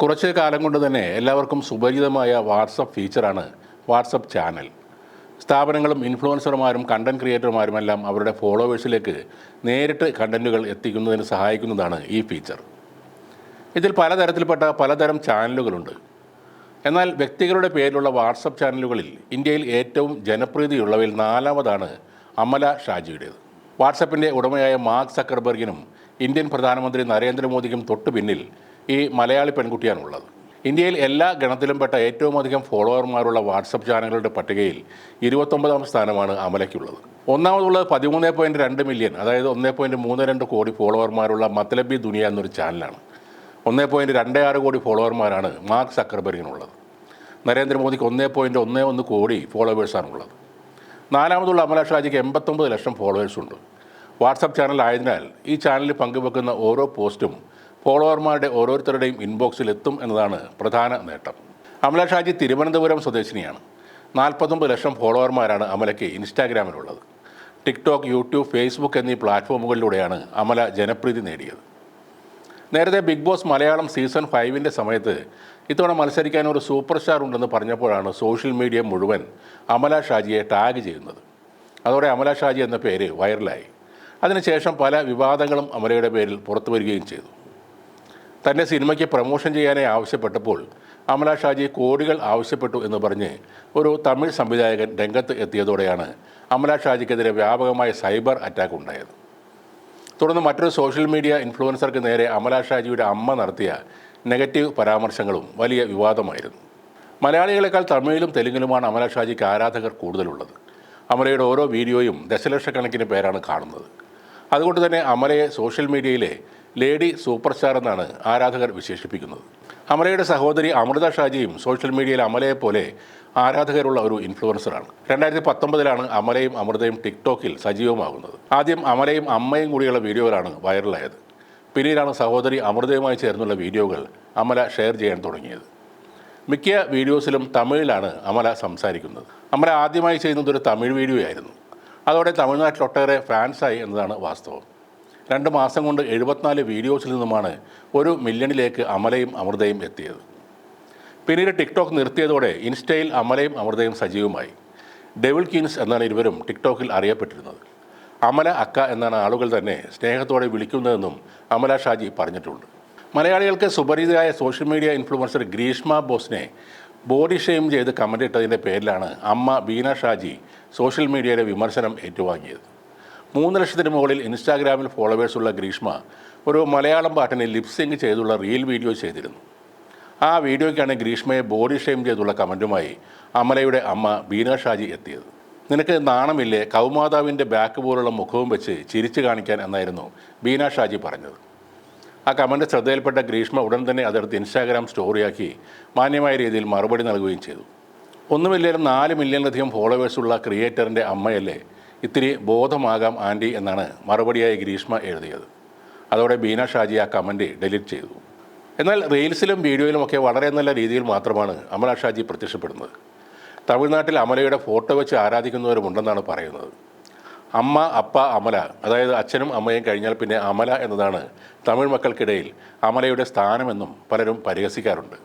കുറച്ച് കാലം കൊണ്ട് തന്നെ എല്ലാവർക്കും സുപരിചിതമായ വാട്സപ്പ് ഫീച്ചറാണ് വാട്സപ്പ് ചാനൽ. സ്ഥാപനങ്ങളും ഇൻഫ്ലുവൻസർമാരും കണ്ടന്റ് ക്രിയേറ്റർമാരുമെല്ലാം അവരുടെ ഫോളോവേഴ്സിലേക്ക് നേരിട്ട് കണ്ടന്റുകൾ എത്തിക്കുന്നതിന് സഹായിക്കുന്നതാണ് ഈ ഫീച്ചർ. ഇതിൽ പലതരത്തിൽപ്പെട്ട പലതരം ചാനലുകളുണ്ട്. എന്നാൽ വ്യക്തികളുടെ പേരിലുള്ള വാട്സപ്പ് ചാനലുകളിൽ ഇന്ത്യയിൽ ഏറ്റവും ജനപ്രീതിയുള്ളവയിൽ നാലാമതാണ് അമല ഷാജിയുടേത്. വാട്സപ്പിന്റെ ഉടമയായ മാർക്ക് സക്കർബർഗിനും ഇന്ത്യൻ പ്രധാനമന്ത്രി നരേന്ദ്രമോദിക്കും തൊട്ടു പിന്നിൽ ഈ മലയാളി പെൺകുട്ടിയാണുള്ളത്. ഇന്ത്യയിൽ എല്ലാ ഗണത്തിലും പെട്ട ഏറ്റവും അധികം ഫോളോവർമാരുള്ള വാട്സപ്പ് ചാനലുകളുടെ പട്ടികയിൽ ഇരുപത്തൊമ്പതാം സ്ഥാനമാണ് അമലയ്ക്കുള്ളത്. ഒന്നാമതുള്ളത് പതിമൂന്ന് പോയിന്റ് രണ്ട് മില്യൺ അതായത് ഒന്ന് പോയിന്റ് മൂന്ന് രണ്ട് കോടി ഫോളോവർമാരുള്ള മത്ലബി ദുനിയ എന്നൊരു ചാനലാണ്. ഒന്ന് പോയിന്റ് രണ്ട് ആറ് കോടി ഫോളോവർമാരാണ് മാർക്ക് സക്കർബർഗിനുള്ളത്. നരേന്ദ്രമോദിക്ക് ഒന്ന് പോയിന്റ് ഒന്ന് ഒന്ന് കോടി ഫോളോവേഴ്സാണുള്ളത്. നാലാമതുള്ള അമല ഷാജിക്ക് എൺപത്തൊമ്പത് ലക്ഷം ഫോളോവേഴ്സുണ്ട്. വാട്സപ്പ് ചാനൽ ആയതിനാൽ ഈ ചാനലിൽ പങ്കുവെക്കുന്ന ഓരോ പോസ്റ്റും ഫോളോവർമാരുടെ ഓരോരുത്തരുടെയും ഇൻബോക്സിൽ എത്തും എന്നതാണ് പ്രധാന നേട്ടം. അമല ഷാജി തിരുവനന്തപുരം സ്വദേശിനിയാണ്. നാൽപ്പത്തൊമ്പത് ലക്ഷം ഫോളോവർമാരാണ് അമലയ്ക്ക് ഇൻസ്റ്റാഗ്രാമിലുള്ളത്. ടിക്ടോക്ക് യൂട്യൂബ് ഫേസ്ബുക്ക് എന്നീ പ്ലാറ്റ്ഫോമുകളിലൂടെയാണ് അമല ജനപ്രീതി നേടിയത്. നേരത്തെ ബിഗ് ബോസ് മലയാളം സീസൺ ഫൈവിന്റെ സമയത്ത് ഇത്തവണ മത്സരിക്കാൻ ഒരു സൂപ്പർ സ്റ്റാർ ഉണ്ടെന്ന് പറഞ്ഞപ്പോഴാണ് സോഷ്യൽ മീഡിയ മുഴുവൻ അമല ഷാജിയെ ടാഗ് ചെയ്യുന്നത്. അതോടെ അമല ഷാജി എന്ന പേര് വൈറലായി. അതിനുശേഷം പല വിവാദങ്ങളും അമലയുടെ പേരിൽ പുറത്തു വരികയും ചെയ്തു. തന്റെ സിനിമയ്ക്ക് പ്രൊമോഷൻ ചെയ്യാനായി ആവശ്യപ്പെട്ടപ്പോൾ അമല ഷാജി കോടികൾ ആവശ്യപ്പെട്ടു എന്ന് പറഞ്ഞ് ഒരു തമിഴ് സംവിധായകൻ രംഗത്ത് എത്തിയതോടെയാണ് അമല ഷാജിക്കെതിരെ വ്യാപകമായ സൈബർ അറ്റാക്ക് ഉണ്ടായത്. തുടർന്ന് മറ്റൊരു സോഷ്യൽ മീഡിയ ഇൻഫ്ലുവൻസർക്ക് നേരെ അമല ഷാജിയുടെ അമ്മ നടത്തിയ നെഗറ്റീവ് പരാമർശങ്ങളും വലിയ വിവാദമായിരുന്നു. മലയാളികളെക്കാൾ തമിഴിലും തെലുങ്കിലുമാണ് അമല ഷാജിക്ക് ആരാധകർ കൂടുതലുള്ളത്. അമലയുടെ ഓരോ വീഡിയോയും ദശലക്ഷക്കണക്കിന് പേരാണ് കാണുന്നത്. അതുകൊണ്ട് തന്നെ അമലയെ സോഷ്യൽ മീഡിയയിലെ ലേഡി സൂപ്പർ സ്റ്റാർ എന്നാണ് ആരാധകർ വിശേഷിപ്പിക്കുന്നത്. അമലയുടെ സഹോദരി അമൃത ഷാജിയും സോഷ്യൽ മീഡിയയിൽ അമലയെ പോലെ ആരാധകരുള്ള ഒരു ഇൻഫ്ലുവൻസറാണ്. രണ്ടായിരത്തി പത്തൊമ്പതിലാണ് അമലയും അമൃതയും ടിക്ടോക്കിൽ സജീവമാകുന്നത്. ആദ്യം അമലയും അമ്മയും കൂടിയുള്ള വീഡിയോകളാണ് വൈറലായത്. പിന്നീടാണ് സഹോദരി അമൃതയുമായി ചേർന്നുള്ള വീഡിയോകൾ അമല ഷെയർ ചെയ്യാൻ തുടങ്ങിയത്. മിക്ക വീഡിയോസിലും തമിഴിലാണ് അമല സംസാരിക്കുന്നത്. അമല ആദ്യമായി ചെയ്യുന്നത് ഒരു തമിഴ് വീഡിയോ ആയിരുന്നു അതോടെ തമിഴ്നാട്ടിൽ ഒട്ടേറെ ഫാൻസായി എന്നതാണ് വാസ്തവം. രണ്ട് മാസം കൊണ്ട് എഴുപത്തിനാല് വീഡിയോസിൽ നിന്നുമാണ് ഒരു മില്യണിലേക്ക് അമലയും അമൃതയും എത്തിയത്. പിന്നീട് ടിക്ടോക്ക് നിർത്തിയതോടെ ഇൻസ്റ്റയിൽ അമലയും അമൃതയും സജീവമായി. ഡെവിൾ കിൻസ് എന്നാണ് ഇരുവരും ടിക്ടോക്കിൽ അറിയപ്പെട്ടിരുന്നത്. അമല അക്ക എന്നാണ് ആളുകൾ തന്നെ സ്നേഹത്തോടെ വിളിക്കുന്നതെന്നും അമല ഷാജി പറഞ്ഞിട്ടുണ്ട്. മലയാളികൾക്ക് സുപരിചിതയായ സോഷ്യൽ മീഡിയ ഇൻഫ്ലുവൻസർ ഗ്രീഷ്മ ബോസിനെ ബോഡി ഷെയിം ചെയ്ത് കമന്റ് ഇട്ടതിന്റെ പേരിലാണ് അമ്മ ബീന ഷാജി സോഷ്യൽ മീഡിയയുടെ വിമർശനം ഏറ്റുവാങ്ങിയത്. മൂന്ന് ലക്ഷത്തിന് മുകളിൽ ഇൻസ്റ്റാഗ്രാമിൽ ഫോളോവേഴ്സുള്ള ഗ്രീഷ്മ ഒരു മലയാളം പാട്ടിന് ലിപ്സിങ് ചെയ്തുള്ള റീൽ വീഡിയോ ചെയ്തിരുന്നു. ആ വീഡിയോയ്ക്കാണ് ഗ്രീഷ്മയെ ബോഡി ഷെയിം ചെയ്തുള്ള കമന്റുമായി അമലയുടെ അമ്മ ബീന ഷാജി എത്തിയത്. നിനക്ക് നാണമില്ലേ? കൗമാതാവിന്റെ ബാക്ക് പോലുള്ള മുഖവും വെച്ച് ചിരിച്ചു കാണിക്കാൻ എന്നായിരുന്നു ബീന ഷാജി പറഞ്ഞത്. ആ കമന്റ് ശ്രദ്ധയിൽപ്പെട്ട ഗ്രീഷ്മ ഉടൻ തന്നെ അതെടുത്ത് ഇൻസ്റ്റാഗ്രാം സ്റ്റോറിയാക്കി മാന്യമായ രീതിയിൽ മറുപടി നൽകുകയും ചെയ്തു. ഒന്നുമില്ലേലും നാല് മില്യണിലധികം ഫോളോവേഴ്സുള്ള ക്രിയേറ്ററിന്റെ അമ്മയല്ലേ ഇത്തിരി ബോധമാകാം ആന്റി എന്നാണ് മറുപടിയായി ഗ്രീഷ്മ എഴുതിയത്. അതോടെ ബീന ഷാജി ആ കമന്റ് ഡിലീറ്റ് ചെയ്തു. എന്നാൽ റീൽസിലും വീഡിയോയിലുമൊക്കെ വളരെ നല്ല രീതിയിൽ മാത്രമാണ് അമല ഷാജി പ്രത്യക്ഷപ്പെടുന്നത്. തമിഴ്നാട്ടിൽ അമലയുടെ ഫോട്ടോ വെച്ച് ആരാധിക്കുന്നവരുമുണ്ടെന്നാണ് പറയുന്നത്. അമ്മ അപ്പ അമല അതായത് അച്ഛനും അമ്മയും കഴിഞ്ഞാൽ പിന്നെ അമല എന്നതാണ് തമിഴ് മക്കൾക്കിടയിൽ അമലയുടെ സ്ഥാനമെന്നും പലരും പരിഹസിക്കാറുണ്ട്.